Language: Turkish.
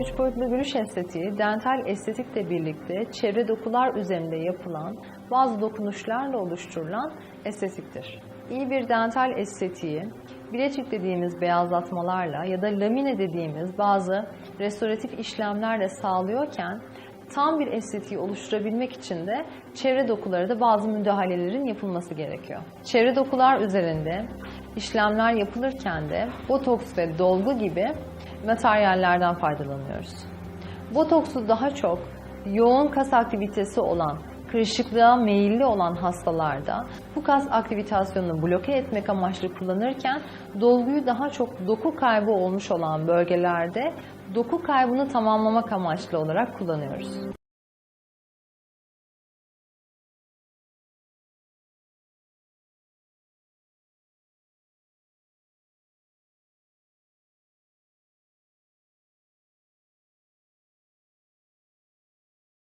Üç boyutlu gülüş estetiği, dental estetikle birlikte çevre dokular üzerinde yapılan bazı dokunuşlarla oluşturulan estetiktir. İyi bir dental estetiği, bileçik dediğimiz beyazlatmalarla ya da lamine dediğimiz bazı restoratif işlemlerle sağlıyorken, tam bir estetiği oluşturabilmek için de çevre dokulara da bazı müdahalelerin yapılması gerekiyor. Çevre dokular üzerinde işlemler yapılırken de botoks ve dolgu gibi materyallerden faydalanıyoruz. Botoksu daha çok yoğun kas aktivitesi olan, kırışıklığa meyilli olan hastalarda bu kas aktivitasyonunu bloke etmek amaçlı kullanırken dolguyu daha çok doku kaybı olmuş olan bölgelerde doku kaybını tamamlamak amaçlı olarak kullanıyoruz.